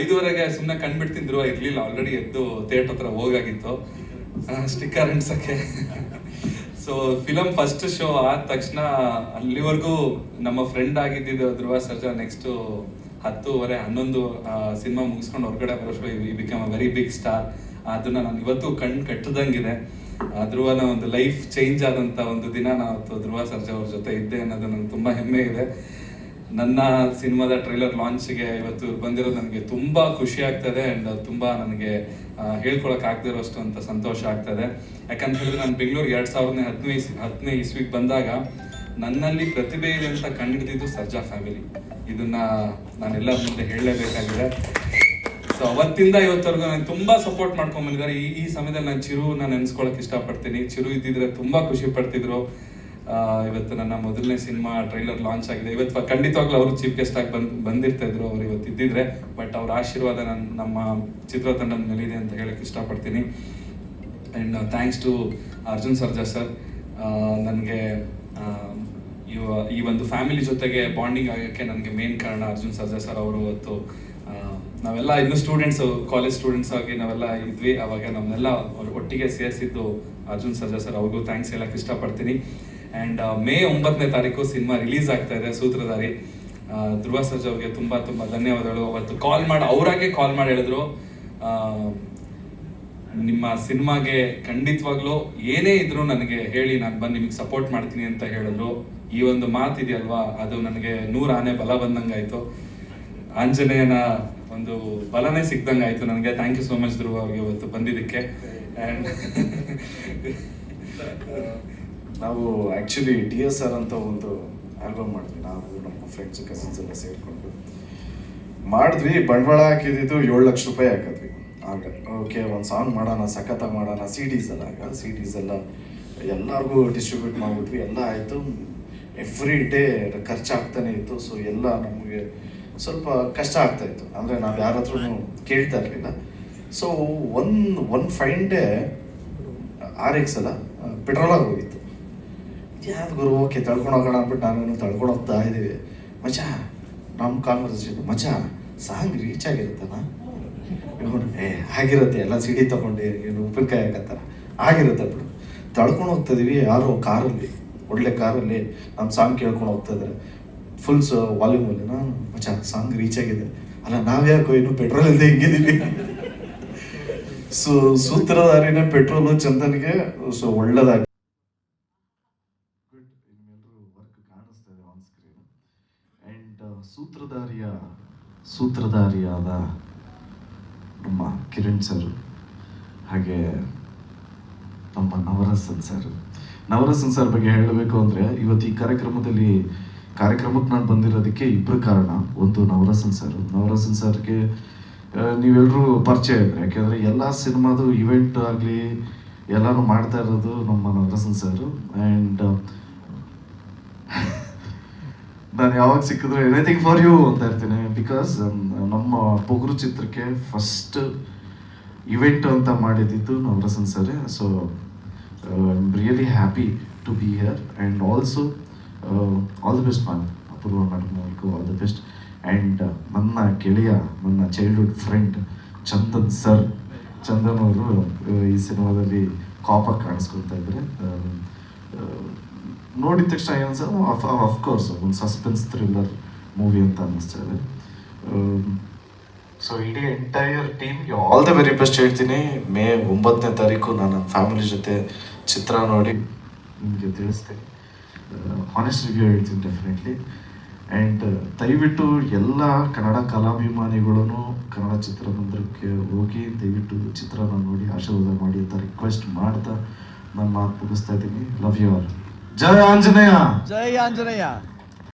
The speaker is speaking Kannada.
ಐದುವರೆಗೆ ಸುಮ್ಮನೆ ಕಂಡ್ಬಿಡ್ತಿದ್ರು ಇರ್ಲಿಲ್ಲ. ಆಲ್ರೆಡಿ ಎದ್ದು ಥಿಯೇಟರ್ ಹತ್ರ ಹೋಗಾಗಿತ್ತು. ಸ್ಟಿಕ್ಕರ್ ಅಂಟ್ಸಕ್ಕೆ ಸೊ ಫಿಲಮ್ ಫಸ್ಟ್ ಶೋ ಆದ ತಕ್ಷಣ ಅಲ್ಲಿವರೆಗೂ ನಮ್ಮ ಫ್ರೆಂಡ್ ಆಗಿದ್ದಿದ್ದು ಧ್ರುವ ಸರ್ಜಾ ನೆಕ್ಸ್ಟ್ ಹತ್ತುವರೆ, ಹನ್ನೊಂದು ಸಿನಿಮಾ ಮುಗಿಸ್ಕೊಂಡು ಹೊರಗಡೆ ಶೋ ಈ become a very big star ಅದನ್ನ ನಾನು ಇವತ್ತು ಕಣ್ ಕಟ್ಟದಂಗಿದೆ. ಧ್ರುವನ ಒಂದು ಲೈಫ್ ಚೇಂಜ್ ಆದಂತ ಒಂದು ದಿನ ನಾವು ಧ್ರುವ ಸರ್ಜಾ ಅವ್ರ ಜೊತೆ ಇದ್ದೆ ಅನ್ನೋದು ನಂಗೆ ತುಂಬಾ ಹೆಮ್ಮೆ ಇದೆ. ನನ್ನ ಸಿನಿಮಾದ ಟ್ರೈಲರ್ ಲಾಂಚ್ಗೆ ಇವತ್ತು ಬಂದಿರೋದು ನನಗೆ ತುಂಬಾ ಖುಷಿ ಆಗ್ತದೆ ಅಂಡ್ ತುಂಬಾ ನನಗೆ ಹೇಳ್ಕೊಳಕ್ ಆಗದಿರೋಷ್ಟು ಅಂತ ಸಂತೋಷ ಆಗ್ತದೆ. ಯಾಕಂತ ಹೇಳಿದ್ರೆ ನಾನು ಬೆಂಗಳೂರಿಗೆ ಎರಡ್ ಸಾವಿರದ ಹದಿನೈದು ಹತ್ತನೇ ಇಸ್ವಿಗೆ ಬಂದಾಗ ನನ್ನಲ್ಲಿ ಪ್ರತಿಭೆ ಇದೆ ಅಂತ ಕಂಡುಹಿಡಿದಿದ್ದು ಸರ್ಜಾ ಫ್ಯಾಮಿಲಿ. ಇದನ್ನ ನಾನೆಲ್ಲರ ಮುಂದೆ ಹೇಳಲೇಬೇಕಾಗಿದೆ. ಸೊ ಅವತ್ತಿಂದ ಇವತ್ತವರೆಗೂ ನನಗೆ ತುಂಬಾ ಸಪೋರ್ಟ್ ಮಾಡ್ಕೊಂಡ್ಬಂದಿದ್ದಾರೆ ಈ ಈ ಸಮಯದಲ್ಲಿ ನಾನು ಚಿರು ನಾನು ನೆನ್ಸ್ಕೊಳಕ್ ಇಷ್ಟಪಡ್ತೀನಿ. ಚಿರು ಇದ್ದಿದ್ರೆ ತುಂಬಾ ಖುಷಿ ಪಡ್ತಿದ್ರು. ಇವತ್ತು ನನ್ನ ಮೊದಲನೇ ಸಿನಿಮಾ ಟ್ರೈಲರ್ ಲಾಂಚ್ ಆಗಿದೆ. ಇವತ್ತು ಖಂಡಿತವಾಗ್ಲೂ ಅವರು ಚೀಫ್ ಗೆಸ್ಟ್ ಆಗಿ ಬಂದ್ ಬಂದಿರ್ತಾ ಇದ್ರು ಅವ್ರು ಇವತ್ತು ಇದ್ದಿದ್ರೆ ಬಟ್ ಅವ್ರ ಆಶೀರ್ವಾದ ನನ್ನ ನಮ್ಮ ಚಿತ್ರತಂಡದ ಮೇಲಿದೆ ಅಂತ ಹೇಳಕ್ ಇಷ್ಟಪಡ್ತೀನಿ. And thanks to Arjun Sarja sir ನನಗೆ ಈ ಒಂದು ಫ್ಯಾಮಿಲಿ ಜೊತೆಗೆ ಬಾಂಡಿಂಗ್ ಆಗೋಕ್ಕೆ ನನಗೆ ಮೇನ್ ಕಾರಣ ಅರ್ಜುನ್ ಸರ್ಜಾ ಸರ್ ಅವರು ಇವತ್ತು ನಾವೆಲ್ಲ ಇನ್ನು ಸ್ಟೂಡೆಂಟ್ಸ್ ಕಾಲೇಜ್ ಸ್ಟೂಡೆಂಟ್ಸ್ ಆಗಿ ನಾವೆಲ್ಲ ಇದ್ವಿ. ಅವಾಗ ನಮ್ಮನ್ನೆಲ್ಲ ಒಟ್ಟಿಗೆ ಸೇರಿಸಿದ್ದು ಅರ್ಜುನ್ ಸರ್ಜಾ ಸರ್. ಅವ್ರಿಗೂ ಥ್ಯಾಂಕ್ಸ್ ಹೇಳಕ್ ಇಷ್ಟಪಡ್ತೀನಿ. ಆ್ಯಂಡ್ ಮೇ ಒಂಬತ್ತನೇ ತಾರೀಕು ಸಿನಿಮಾ ರಿಲೀಸ್ ಆಗ್ತಾ ಇದೆ ಸೂತ್ರಧಾರಿ. ಧ್ರುವ ಸರ್ಜ್ ಅವ್ರಿಗೆ ತುಂಬಾ ತುಂಬಾ ಧನ್ಯವಾದಗಳು. ಅವತ್ತು ಕಾಲ್ ಮಾಡಿ ಅವರಾಗೆ ಕಾಲ್ ಮಾಡಿ ಹೇಳಿದ್ರು. ನಿಮ್ಮ ಸಿನಿಮಾಗೆ ಖಂಡಿತವಾಗ್ಲೂ ಏನೇ ಇದ್ರು ನನಗೆ ಹೇಳಿ ನಾನು ಬಂದು ನಿಮಗೆ ಸಪೋರ್ಟ್ ಮಾಡ್ತೀನಿ ಅಂತ ಹೇಳಿದ್ರು. ಈ ಒಂದು ಮಾತಿದೆಯಲ್ವಾ? ಅದು ನನಗೆ ನೂರ ಆನೆ ಬಲ ಬಂದಂಗಾಯಿತು. ಆಂಜನೇಯನ ಒಂದು ಬಲನೇ ಸಿಕ್ದಂಗಾಯ್ತು ನನಗೆ. Thank you so much Dhruva ಅವ್ರಿಗೆ ಇವತ್ತು ಬಂದಿದ್ದಕ್ಕೆ. ಆ್ಯಂಡ್ ನಾವು ಆ್ಯಕ್ಚುಲಿ ಡಿ ಎಸ್ ಆರ್ ಅಂತ ಒಂದು ಆಲ್ಬಮ್ ಮಾಡಿದ್ವಿ. ನಾವು ನಮ್ಮ ಫ್ರೆಂಡ್ಸ್ ಕಸಿನ್ಸ್ ಎಲ್ಲ ಸೇರಿಕೊಂಡು. ಮಾಡಿದ್ವಿ. ಬಂಡವಾಳ ಹಾಕಿದ್ದು ಏಳು ಲಕ್ಷ ರೂಪಾಯಿ ಹಾಕಿದ್ವಿ. ಆಗ ಓಕೆ ಒಂದು ಸಾಂಗ್ ಮಾಡೋಣ, ಸಖತ್ತಾಗಿ ಮಾಡೋಣ ಸಿ ಡೀಸ್ ಎಲ್ಲ. ಆಗ ಸಿ ಡೀಸ್ ಎಲ್ಲ ಎಲ್ಲರಿಗೂ ಡಿಸ್ಟ್ರಿಬ್ಯೂಟ್ ಮಾಡಿಬಿಟ್ವಿ. ಎಲ್ಲ ಆಯಿತು. ಎವ್ರಿ ಡೇ ಖರ್ಚಾಗ್ತಾನೆ ಇತ್ತು. ಸೊ ಎಲ್ಲ ನಮಗೆ ಸ್ವಲ್ಪ ಕಷ್ಟ ಆಗ್ತಾ ಇತ್ತು. ಅಂದರೆ ನಾವು ಯಾರ ಕೇಳ್ತಾ ಇರಲಿಲ್ಲ. So one one fine day R X ಅಲ್ಲ ಪೆಟ್ರೋಲಾಗಿ ಹೋಗಿತ್ತು. ಯಾವ್ದು ಗುರು, ಓಕೆ, ತಳ್ಕೊಂಡು ಹೋಗೋಣ ಅಂದ್ಬಿಟ್ಟು ನಾವೇನು ತಳ್ಕೊಂಡು ಹೋಗ್ತಾ ಇದ್ದೀವಿ. ಮಚಾ ನಮ್ಮ ಕಾನ್ವರ್ಸೇಷನ್ ಮಚಾ ಸಾಂಗ್ ರೀಚ್ ಆಗಿರುತ್ತಲ್ಲ? ಏ, ಆಗಿರುತ್ತೆ, ಎಲ್ಲ ಸಿಡಿ ತಗೊಂಡು, ಏನು ಉಪ್ಪಿನಕಾಯಿ ಹಾಕತ್ತಾರ. ಆಗಿರುತ್ತೆ ಬಿಡು. ತಳ್ಕೊಂಡು ಹೋಗ್ತಾ ಇದೀವಿ ಯಾರೋ ಕಾರಲ್ಲಿ, ಒಳ್ಳೆ ಕಾರಲ್ಲಿ ನಮ್ಮ ಸಾಂಗ್ ಕೇಳ್ಕೊಂಡು ಹೋಗ್ತಾ ಇದ್ದಾರೆ. ಫುಲ್ ವಾಲ್ಯೂಮಲ್ಲಿ ನಾನು ಮಚಾ ಸಾಂಗ್ ರೀಚ್ ಆಗಿದೆ. ಅಲ್ಲ, ನಾವ್ಯಾಕೋ ಇನ್ನು ಪೆಟ್ರೋಲ್ ಇಲ್ಲದೆ ಹಿಂಗಿದ್ದೀವಿ? ಸೊ ಸೂತ್ರಧಾರಿನೇ ಪೆಟ್ರೋಲು ಚಂದನಿಗೆ ಸೊ ಒಳ್ಳೇದಾಗಿ ಆ್ಯಂಡ್ ಸೂತ್ರಧಾರಿಯ, ಸೂತ್ರಧಾರಿಯಾದ ನಮ್ಮ ಕಿರಣ್ ಸರ್ ಹಾಗೆ ನಮ್ಮ ನವರಸನ್ ಸರ್ ನವರಸನ್ ಸರ್ ಬಗ್ಗೆ ಹೇಳಬೇಕು ಅಂದರೆ ಇವತ್ತು ಈ ಕಾರ್ಯಕ್ರಮದಲ್ಲಿ, ಕಾರ್ಯಕ್ರಮಕ್ಕೆ ನಾನು ಬಂದಿರೋದಕ್ಕೆ ಇಬ್ಬರು ಕಾರಣ. ಒಂದು ನವರಸನ್ ಸರ್ ನವರಸನ್ ಸರ್ಗೆ ನೀವೆಲ್ಲರೂ ಪರಿಚಯ ಇದ್ರೆ. ಯಾಕೆಂದರೆ ಎಲ್ಲ ಸಿನಿಮಾದು ಇವೆಂಟ್ ಆಗಲಿ, ಎಲ್ಲನೂ ಮಾಡ್ತಾ ಇರೋದು ನಮ್ಮ ನವರಸನ್ ಸರ್ ಆ್ಯಂಡ್ ನಾನು ಯಾವಾಗ ಸಿಕ್ಕಿದ್ರು ಎನಿಥಿಂಗ್ ಫಾರ್ ಯು ಅಂತ ಇರ್ತೀನಿ. ಬಿಕಾಸ್ ನಮ್ಮ ಪೊಗರು ಚಿತ್ರಕ್ಕೆ ಫಸ್ಟ್ ಇವೆಂಟ್ ಅಂತ ಮಾಡಿದ್ದು Navarasan sir. So I really happy to be here and also all the best ma'am Apoorva madam ಅವ್ರಿಗೂ ಆಲ್ ದ ಬೆಸ್ಟ್ ಆ್ಯಂಡ್ ನನ್ನ ಗೆಳೆಯ, ನನ್ನ childhood friend Chandan sir. Chandan ಅವರು ಈ ಸಿನಿಮಾದಲ್ಲಿ ಕಾಪಾಗಿ ಕಾಣಿಸ್ಕೊಳ್ತಾ ಇದ್ದಾರೆ. ನೋಡಿದ ತಕ್ಷಣ ಏನು ಅಫ್ಕೋರ್ಸ್ ಒಂದು ಸಸ್ಪೆನ್ಸ್ ಥ್ರಿಲ್ಲರ್ ಮೂವಿ ಅಂತ ಅನ್ನಿಸ್ತಾ ಇದೆ. ಸೊ ಇಡೀ ಎಂಟೈರ್ ಟೀಮ್ಗೆ ಆಲ್ ದ ವೆರಿ ಬೆಸ್ಟ್ ಹೇಳ್ತೀನಿ. ಮೇ ಒಂಬತ್ತನೇ ತಾರೀಕು ನಾನು ನನ್ನ ಫ್ಯಾಮಿಲಿ ಜೊತೆ ಚಿತ್ರ ನೋಡಿ. ನಿಮಗೆ ತಿಳಿಸ್ತೇನೆ ಹಾನೆಸ್ಟ್ ರಿವ್ಯೂ ಹೇಳ್ತೀನಿ ಡೆಫಿನೆಟ್ಲಿ ಆ್ಯಂಡ್ ದಯವಿಟ್ಟು ಎಲ್ಲ ಕನ್ನಡ ಕಲಾಭಿಮಾನಿಗಳೂ ಕನ್ನಡ ಚಿತ್ರಮಂದಿರಕ್ಕೆ ಹೋಗಿ ದಯವಿಟ್ಟು ಚಿತ್ರನ ನೋಡಿ ಆಶೀರ್ವಾದ ಮಾಡಿ ಅಂತ ರಿಕ್ವೆಸ್ಟ್ ಮಾಡ್ತಾ ನನ್ನ ಮಾತು ಮುಗಿಸ್ತಾ ಇದ್ದೀನಿ. ಲವ್ ಯು ಆರ್ जय आंजनेया। जय आंजनेया।